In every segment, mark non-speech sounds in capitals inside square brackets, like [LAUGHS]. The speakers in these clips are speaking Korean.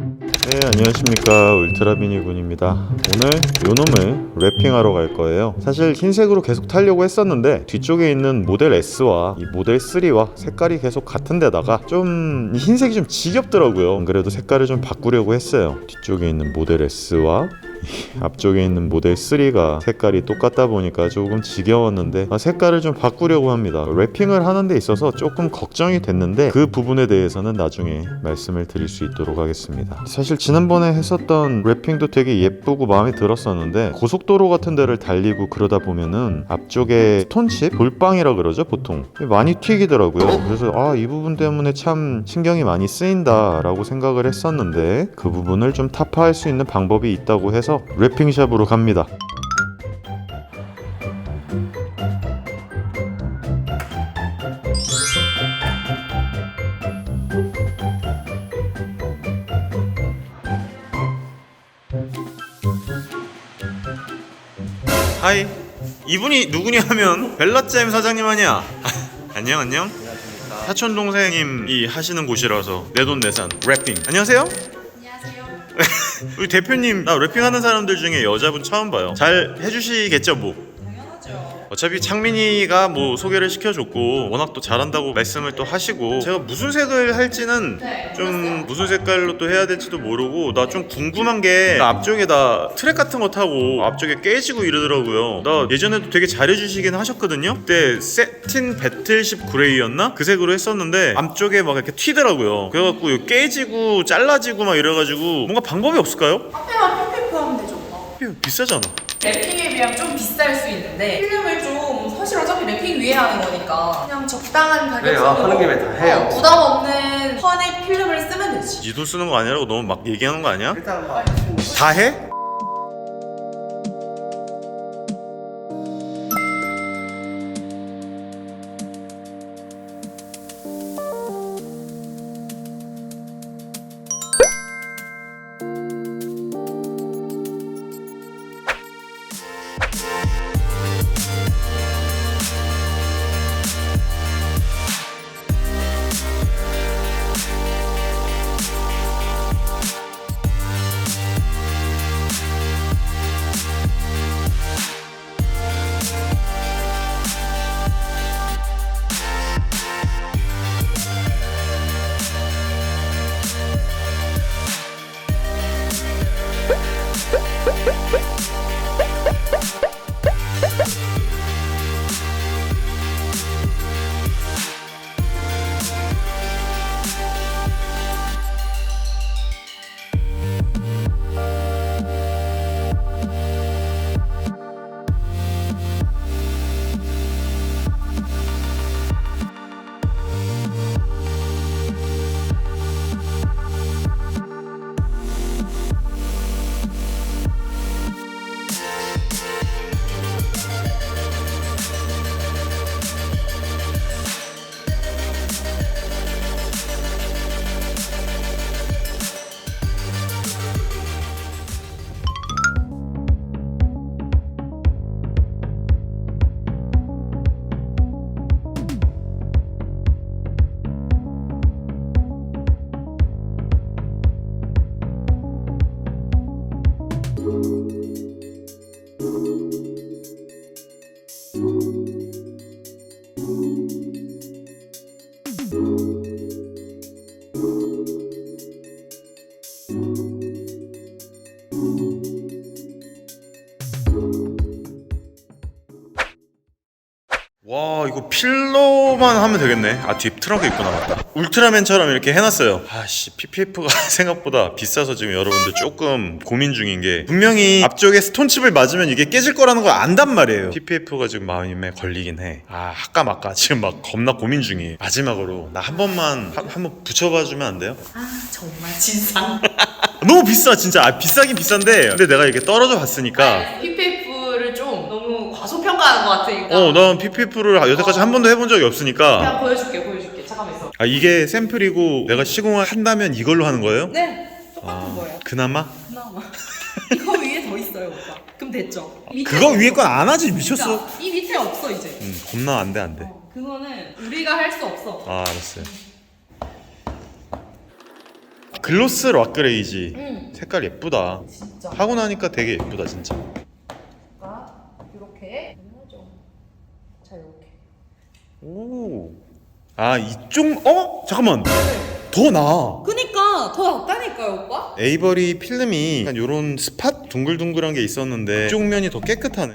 네 안녕하십니까. 울트라비니 군입니다. 오늘 요놈을 랩핑하러 갈 거예요. 사실 흰색으로 계속 타려고 했었는데 뒤쪽에 있는 모델 S와 이 모델 3와 색깔이 계속 같은 데다가 좀이 흰색이 좀 지겹더라고요. 안 그래도 색깔을 좀 바꾸려고 했어요. 뒤쪽에 있는 모델 S와 이 앞쪽에 있는 모델 3가 색깔이 똑같다 보니까 조금 지겨웠는데 아, 색깔을 좀 바꾸려고 합니다. 랩핑을 하는 데 있어서 조금 걱정이 됐는데 그 부분에 대해서는 나중에 말씀을 드릴 수 있도록 하겠습니다. 사실 지난번에 했었던 랩핑도 되게 예쁘고 마음에 들었었는데 고속도로 같은 데를 달리고 그러다 보면은 앞쪽에 스톤칩? 볼빵이라 그러죠 보통? 많이 튀기더라고요. 그래서 아 이 부분 때문에 참 신경이 많이 쓰인다라고 생각을 했었는데 그 부분을 좀 타파할 수 있는 방법이 있다고 해서 랩핑샵으로 갑니다. 하이. 이분이 누구냐면 벨라잼 사장님 아니야. [LAUGHS] 안녕 안녕. 사촌 동생님이 하시는 곳이라서 내 돈 내산 랩핑. 안녕하세요 안녕하세요. [LAUGHS] 우리 대표님 나 랩핑하는 사람들 중에 여자분 처음 봐요 잘 해주시겠죠 뭐. 어차피 창민이가 뭐 소개를 시켜줬고 워낙 또 잘한다고 말씀을 또 하시고 제가 무슨 색을 할지는 네. 좀 무슨 색깔로 또 해야 될지도 모르고 나 좀 궁금한 게 나 앞쪽에 다 트랙 같은 거 타고 앞쪽에 깨지고 이러더라고요 나 예전에도 되게 잘해주시긴 하셨거든요 그때 세틴 배틀십 그레이였나? 그 색으로 했었는데 앞쪽에 막 이렇게 튀더라고요 그래갖고 깨지고 잘라지고 막 이래가지고 뭔가 방법이 없을까요? 앞에만 핑핑 하면 되죠. 비싸잖아 랩핑에 비하면 좀 비쌀 수 있는데 필름을 좀 사실 어차피 랩핑 위에 하는 거니까 그냥 적당한 가격 그래요. 정도로 하는 김에 다 해요. 어, 부담 없는 펀의 필름을 쓰면 되지. 니돈 쓰는 거 아니라고 너무 막 얘기하는 거 아니야? 일단 막 다 해? 필러만 하면 되겠네. 아 뒤에 트렁크 있구나. 맞다 울트라맨처럼 이렇게 해놨어요. 아씨 PPF가 [LAUGHS] 생각보다 비싸서 지금 여러분들 조금 고민 중인 게 분명히 앞쪽에 스톤칩을 맞으면 이게 깨질 거라는 걸 안단 말이에요. PPF가 지금 마음에 걸리긴 해아 아까 막까 지금 막 겁나 고민 중이에요 마지막으로 나 한 번만 한, 한 번 붙여봐 주면 안 돼요? 아 정말 진상. [LAUGHS] 너무 비싸 진짜. 아 비싸긴 비싼데. 근데 내가 이렇게 떨어져 봤으니까 과소 평가하는 것 같으니까. 어 난 PPF를 여태까지 한 번도 해본 적이 없으니까 그냥 보여줄게, 보여줄게. 잠깐만 있어. 아 이게 샘플이고 내가 시공을 한다면 이걸로 하는 거예요? 네, 똑같은 아, 거예요. 그나마? 그나마. [LAUGHS] 이거 위에 더 있어요, 오빠. 그럼 됐죠? 밑에 그거. 위에 건 안 하지. 미쳤어. 이 밑에 없어 이제. 음 겁나 안 돼 안 돼. 어, 그거는 우리가 할 수 없어. 아 알았어요. 글로스 락그레이지 응 색깔 예쁘다 진짜 하고 나니까 되게 예쁘다 진짜 이렇게 가능하죠 자 이렇게 오. 아 이쪽 어? 잠깐만 더 나아 그니까 더 낫다니까요 오빠 에이버리 필름이 약간 요런 스팟 둥글둥글한 게 있었는데 이쪽 면이 더 깨끗하네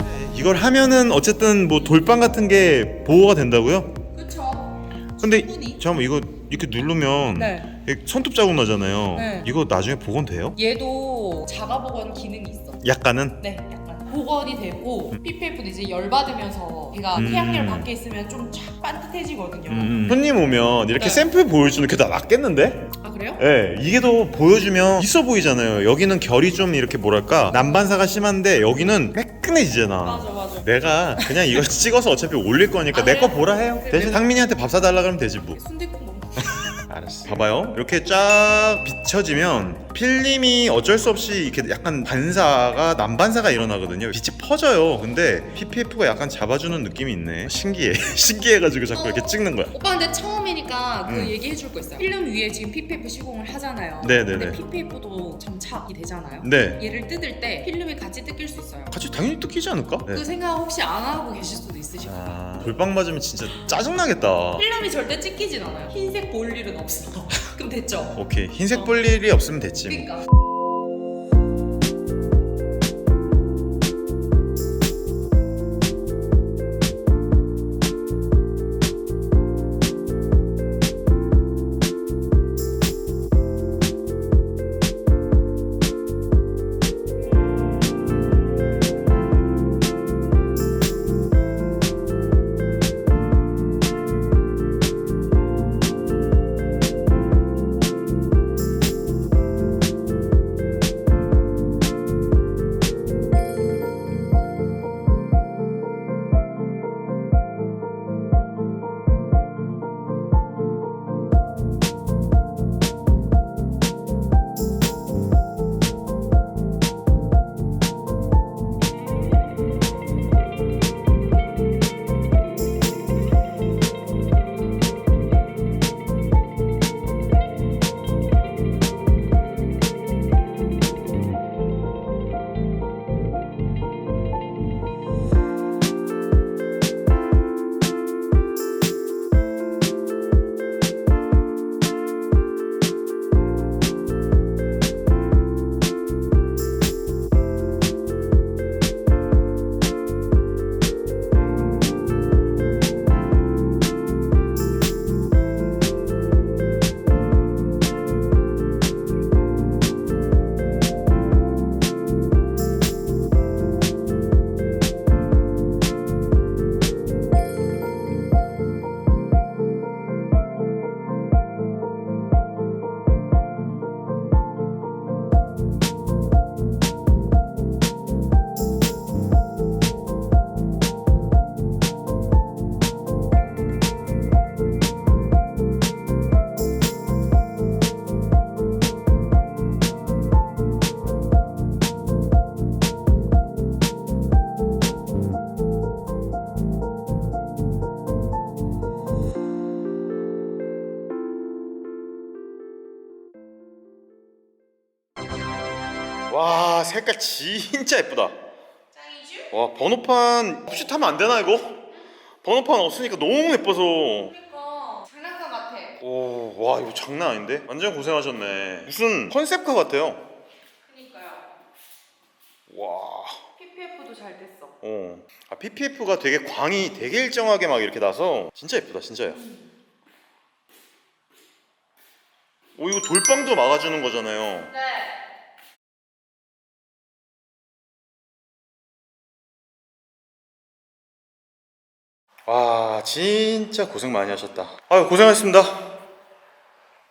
네, 이걸 하면은 어쨌든 뭐 돌빵 같은 게 보호가 된다고요? 그쵸 근데 충분히. 잠깐만 이거 이렇게 누르면 네 이게 손톱 자국 나잖아요 네. 이거 나중에 복원 돼요? 얘도 자가 복원 기능이 있어 약간은? 네, 약간 복원이 되고 PPF도 이제 열 받으면서 걔가 음. 태양열 밖에 있으면 좀 쫙 반듯해지거든요. 음. 손님 오면 이렇게 네. 샘플 보여주는 게더 낫겠는데? 아 그래요? 예, 이게 더 보여주면 있어 보이잖아요. 여기는 결이 좀 이렇게 뭐랄까 난반사가 심한데 여기는 매끈해지잖아. 맞아 맞아. 내가 그냥 이거 [LAUGHS] 찍어서 어차피 올릴 거니까 아, 내거 그래요? 보라 해요. 네, 대신 네. 상민이한테 밥 사달라 그러면 되지 뭐. 순대국 너무. [LAUGHS] 알았어. 봐봐요. 이렇게 쫙 비춰지면 필름이 어쩔 수 없이 이렇게 약간 반사가 난반사가 일어나거든요. 빛이 퍼져요. 근데 PPF가 약간 잡아주는 느낌이 있네. 신기해. [LAUGHS] 신기해가지고 자꾸 이렇게 찍는 거야. 오빠 근데 처음이니까 그 음. 얘기해 줄 거 있어요. 필름 위에 지금 PPF 시공을 하잖아요. 네네네. 근데 PPF도 점착이 되잖아요. 네. 얘를 뜯을 때 필름이 같이 뜯길 수 있어요. 같이 당연히 뜯기지 않을까? 네. 그 생각 혹시 안 하고 계실 수도 있으시고. 아, 돌빵 맞으면 진짜 짜증나겠다. 필름이 절대 찢기진 않아요. 흰색 볼 일은 없어. [LAUGHS] 그럼 됐죠? 오케이 흰색 볼 일이 없으면 됐지 뭐. 와 색깔 진짜 예쁘다 짱이죠? 와 번호판 혹시 타면 안 되나 이거? 번호판 없으니까 너무 예뻐서 그러니까 장난감 같아. 오 와 이거 장난 아닌데? 완전 고생하셨네 무슨 컨셉카 같아요 그니까요. 와 PPF도 잘 됐어. 어. 아, PPF가 되게 광이 되게 일정하게 막 이렇게 나서 진짜 예쁘다 진짜야 오 이거 돌빵도 막아주는 거잖아요 네. 와 진짜 고생 많이 하셨다. 아유 고생하셨습니다.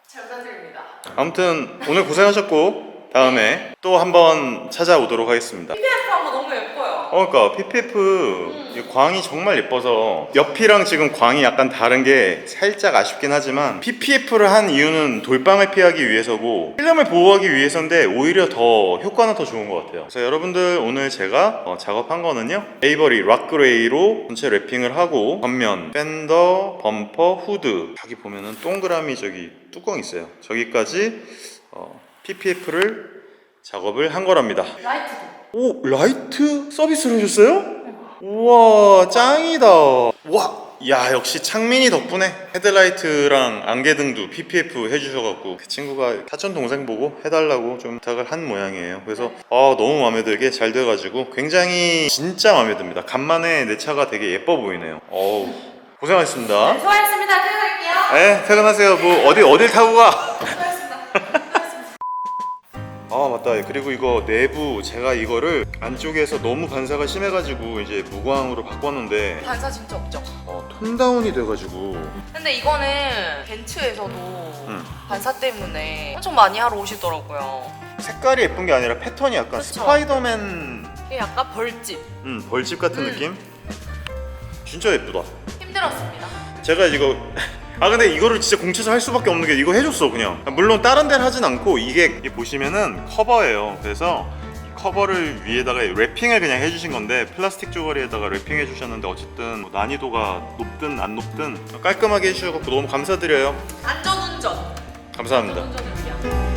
잘 부탁드립니다. 아무튼 오늘 고생하셨고 다음에 또 한번 찾아오도록 하겠습니다 PPF 한거 너무 예뻐요. 어, 그러니까 PPF 이 광이 정말 예뻐서 옆이랑 지금 광이 약간 다른 게 살짝 아쉽긴 하지만 PPF를 한 이유는 돌방을 피하기 위해서고 필름을 보호하기 위해서인데 오히려 더 효과는 더 좋은 것 같아요. 그래서 여러분들 오늘 제가 어, 작업한 거는요 에이버리 락그레이로 전체 랩핑을 하고 겉면, 팬더, 범퍼, 후드 여기 보면은 동그라미 저기 뚜껑 있어요. 저기까지 어, PPF를 작업을 한 거랍니다. 라이트도. 오 라이트 서비스를 해줬어요? 우와 짱이다 와. 야 역시 창민이 덕분에 헤드라이트랑 안개등도 PPF 해주셔갖고 그 친구가 사촌 동생 보고 해달라고 좀 부탁을 한 모양이에요 그래서 아 너무 마음에 들게 잘 돼가지고 굉장히 진짜 마음에 듭니다 간만에 내 차가 되게 예뻐 보이네요 어우 고생하셨습니다 수고하셨습니다. 퇴근할게요. 네 퇴근하세요 뭐 어디 어딜 타고 가. 아 맞다 그리고 이거 내부 제가 이거를 안쪽에서 너무 반사가 심해가지고 이제 무광으로 바꿨는데 반사 진짜 없죠? 어, 톤다운이 돼가지고 근데 이거는 벤츠에서도 음. 반사 때문에 엄청 많이 하러 오시더라고요. 색깔이 예쁜 게 아니라 패턴이 약간 그쵸. 스파이더맨 이게 약간 벌집. 음, 벌집 같은 음. 느낌? 진짜 예쁘다 힘들었습니다. 제가 이거 아 근데 이거를 진짜 공채서 할 수밖에 없는 게 이거 해줬어 그냥 물론 다른 데는 하진 않고 이게, 보시면은 커버예요 그래서 이 커버를 위에다가 랩핑을 그냥 해주신 건데 플라스틱 쪼가리에다가 랩핑 해주셨는데 어쨌든 뭐 난이도가 높든 안 높든 깔끔하게 해주셔서 너무 감사드려요 안전운전. 감사합니다 안전운전을 위한.